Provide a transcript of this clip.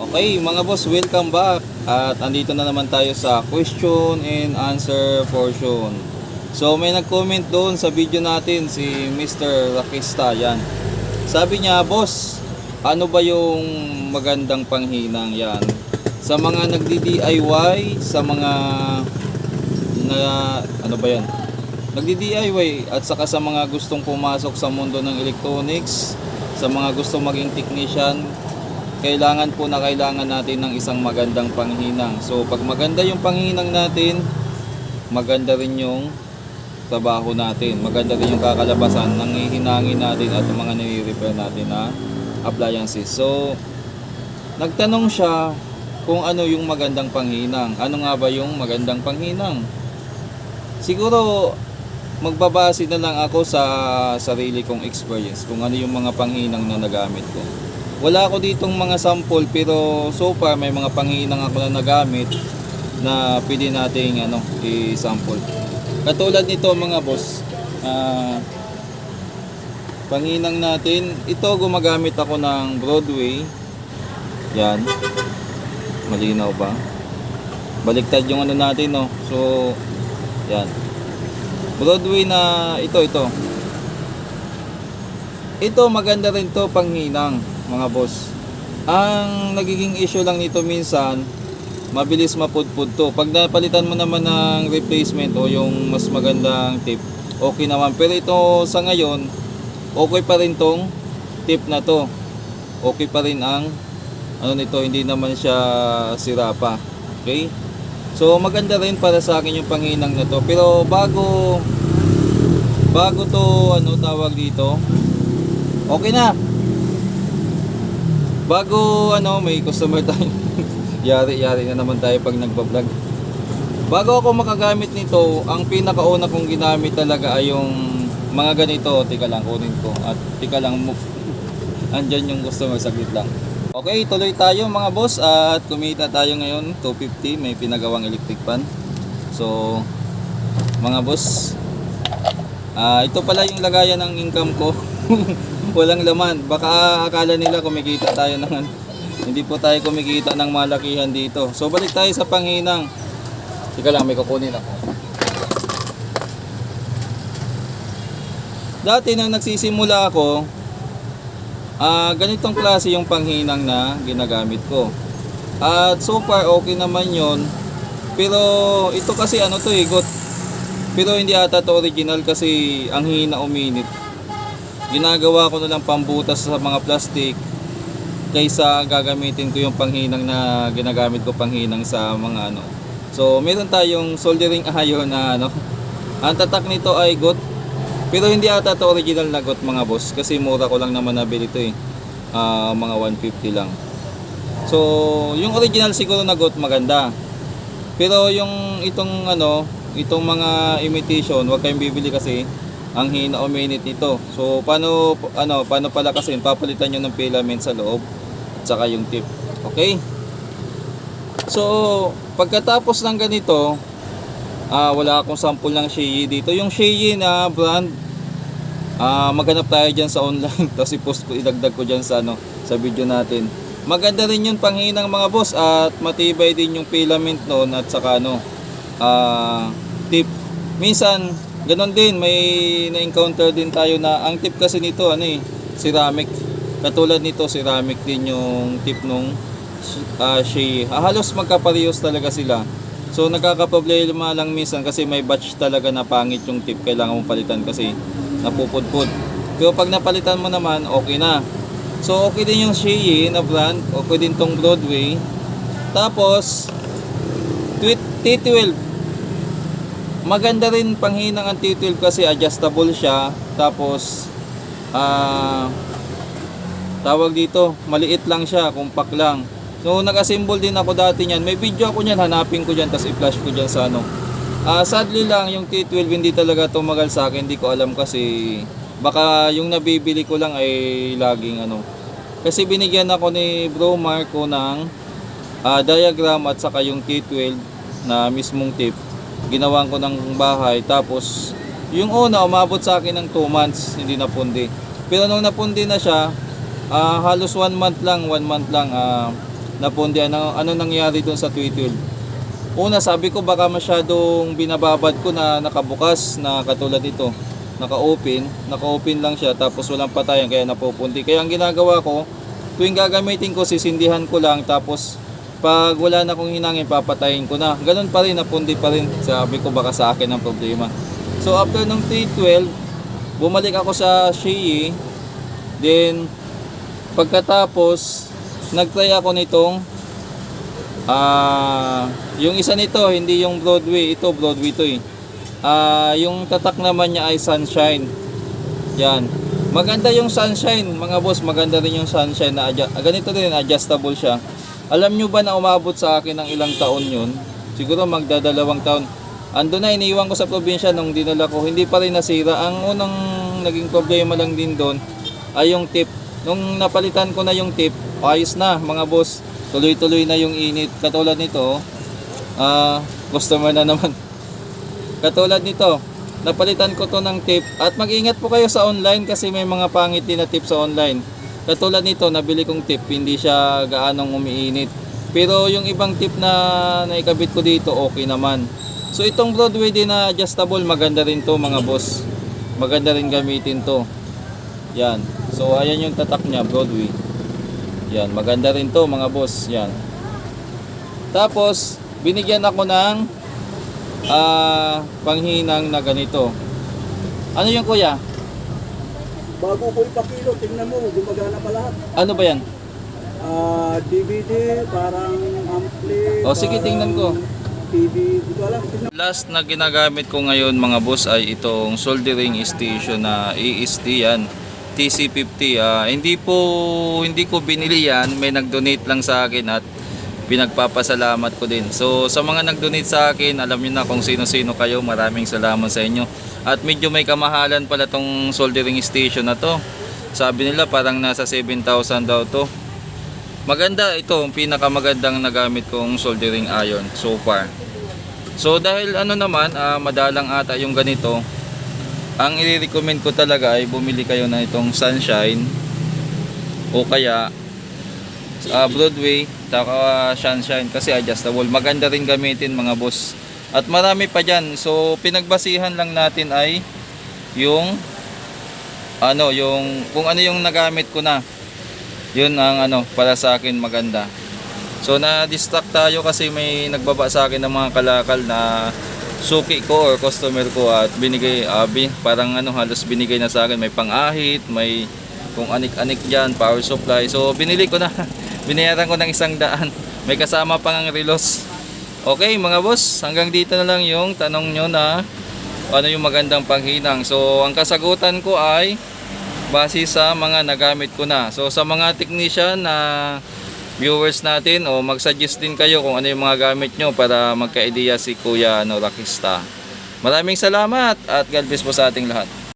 Okay, mga boss, welcome back. At andito na naman tayo sa question and answer portion. So may nag-comment doon sa video natin si Mr. Rakista yan. Sabi niya, boss, ano ba yung magandang panghinang yan? Sa mga nagdi-DIY, sa mga na ano ba yan? Nagdi-DIY at saka sa mga gustong pumasok sa mundo ng electronics, sa mga gustong maging technician, kailangan po na kailangan natin ng isang magandang panghinang. So pag maganda yung panghinang natin, maganda rin yung trabaho natin. Maganda rin yung kakalabasan ng hihinangin natin at mga nire-repair natin na appliances. So nagtanong siya kung ano yung magandang panghinang. Ano nga ba yung magandang panghinang? Siguro magbabase na lang ako sa sarili kong experience kung ano yung mga panghinang na nagamit ko. Wala ako ditong mga sample pero so far may mga panghinang ako na nagamit na pwede nating ano, i-sample. Katulad nito mga boss, ah, panghinang natin, ito gumagamit ako ng Broadway. Yan. Malinaw ba? Baliktad yung ano natin no. So, yan. Broadway na ito, ito. Ito maganda rin to panghinang mga boss. Ang nagiging issue lang nito minsan, mabilis mapudpud to. Pag napalitan mo naman ng replacement o yung mas magandang tip, okay naman. Pero ito sa ngayon, okay pa rin tong tip na to. Okay pa rin ang ano nito, hindi naman siya sira pa. Okay? So maganda rin para sa akin yung panghinang na to. Pero bago bago to ano tawag dito, okay na. Bago ano may customer tayo. Yari-yari na naman tayo pag nagba-vlog. Bago ako makagamit nito, ang pinakauna kong ginamit talaga ay yung mga ganito. Tika lang, kunin ko. At tika lang, andyan yung customer, saglit lang. Okay, tuloy tayo mga boss at kumita tayo ngayon 250 may pinagawang electric pan. So mga boss, ah ito pala yung lagayan ng income ko. Walang laman. Baka akala nila kumikita tayo ng ano. hindi po tayo kumikita ng malakihan dito. So balik tayo sa panghinang. Tika lang, may kukunin ako. Dati nang nagsisimula ako, Ah, ganitong klase yung panghinang na ginagamit ko. At so far okay naman 'yon. Pero ito kasi ano to eh, got. Pero hindi ata to original kasi ang hina uminit. Ginagawa ko na lang pambutas sa mga plastic kaysa gagamitin ko yung panghinang na ginagamit ko panghinang sa mga ano. So, meron tayong soldering iron na ano. Ang tatak nito ay got pero hindi ata to original na got mga boss kasi mura ko lang naman nabili to eh. Ah, mga 150 lang. So, yung original siguro na got maganda. Pero yung itong ano, itong mga imitation, wag kayong bibili kasi ang hina o minute nito. So, paano ano, paano pala kasi papalitan niyo ng filament sa loob at saka yung tip. Okay? So, pagkatapos ng ganito, Ah, wala akong sample ng Shei dito. Yung Shei na brand, ah, maghanap tayo diyan sa online. Tapos i-post ko, idagdag ko diyan sa ano, sa video natin. Maganda rin yung panghinang mga boss at matibay din yung filament noon at saka ano, ah, tip. Minsan, ganun din, may na-encounter din tayo na ang tip kasi nito ano eh, ceramic. Katulad nito, ceramic din yung tip nung ah, Shei. Ah, halos magkaparehas talaga sila. So nagkakaproblema lang minsan kasi may batch talaga na pangit yung tip kailangan mong palitan kasi napupudpud. Pero pag napalitan mo naman, okay na. So okay din yung Shei na brand, okay din tong Broadway. Tapos Tweet T12. Maganda rin panghinang ang T12 kasi adjustable siya. Tapos ah tawag dito, maliit lang siya, compact lang. So nag-assemble din ako dati niyan. May video ako niyan, hanapin ko diyan tapos i-flash ko diyan sa ano. Ah, sadly lang yung T12 hindi talaga tumagal sa akin, hindi ko alam kasi baka yung nabibili ko lang ay laging ano. Kasi binigyan ako ni Bro Marco ng ah, diagram at saka yung T12 na mismong tip. Ginawan ko ng bahay tapos yung una umabot sa akin ng 2 months, hindi napundi. Pero nung napundi na siya, ah, halos 1 month lang, 1 month lang ah, napundi ano, ano nangyari doon sa 312. Una, sabi ko baka masyadong binababad ko na nakabukas na katulad ito. Naka-open, naka-open lang siya tapos walang patayan kaya napupundi. Kaya ang ginagawa ko, tuwing gagamitin ko, sisindihan ko lang tapos pag wala na akong hinangin, papatayin ko na. Ganun pa rin, napundi pa rin. Sabi ko baka sa akin ang problema. So after ng 312, bumalik ako sa Shei. Then, pagkatapos, nagtry ako nitong ah yung isa nito, hindi yung Broadway. Ito, Broadway to eh. Ah, yung tatak naman niya ay Sunshine. Yan. Maganda yung Sunshine, mga boss. Maganda rin yung Sunshine na ah, ganito rin, adjustable siya. Alam nyo ba na umabot sa akin ng ilang taon yun? Siguro magdadalawang taon. Ando na, iniwan ko sa probinsya nung dinala ko. Hindi pa rin nasira. Ang unang naging problema lang din doon ay yung tip. Nung napalitan ko na yung tip, ayos na mga boss. Tuloy-tuloy na yung init. Katulad nito, ah, customer na naman. Katulad nito, napalitan ko to ng tip at mag-ingat po kayo sa online kasi may mga pangit din na tip sa online. Katulad nito, nabili kong tip, hindi siya gaanong umiinit. Pero yung ibang tip na naikabit ko dito, okay naman. So itong Broadway din na adjustable, maganda rin to mga boss. Maganda rin gamitin to. Yan. So ayan yung tatak niya, Broadway. Yan, maganda rin to mga boss. Yan. Tapos, binigyan ako ng ah panghinang na ganito. Ano yung kuya? Bago ko ipakilo, tingnan mo, gumagana pa lahat. Ano ba yan? Ah, DVD, parang ampli. O, sige, parang tingnan ko. TV, hindi ko alam. Tingnan Last na ginagamit ko ngayon mga boss ay itong soldering station na AST yan. TC50. Ah, hindi po hindi ko binili yan, may nag-donate lang sa akin at pinagpapasalamat ko din. So sa mga nag-donate sa akin, alam niyo na kung sino-sino kayo. Maraming salamat sa inyo. At medyo may kamahalan pala tong soldering station na to. Sabi nila parang nasa 7,000 daw to. Maganda ito, ang pinakamagandang nagamit kong soldering iron so far. So dahil ano naman, ah, madalang ata yung ganito, ang i-recommend ko talaga ay bumili kayo na itong Sunshine o kaya ah, Broadway taka Sunshine kasi adjustable. Maganda rin gamitin mga boss. At marami pa dyan. So pinagbasihan lang natin ay yung ano, yung kung ano yung nagamit ko na. Yun ang ano para sa akin maganda. So na-distract tayo kasi may nagbaba sa akin ng mga kalakal na suki ko or customer ko at binigay abi parang ano halos binigay na sa akin may pangahit, may kung anik-anik diyan, power supply. So binili ko na. Binayaran ko ng isang daan. May kasama pang ang relos. Okay mga boss, hanggang dito na lang yung tanong nyo na ano yung magandang panghinang. So ang kasagutan ko ay base sa mga nagamit ko na. So sa mga technician na viewers natin o mag-suggest din kayo kung ano yung mga gamit nyo para magka-idea si Kuya ano, Rakista. Maraming salamat at God bless po sa ating lahat.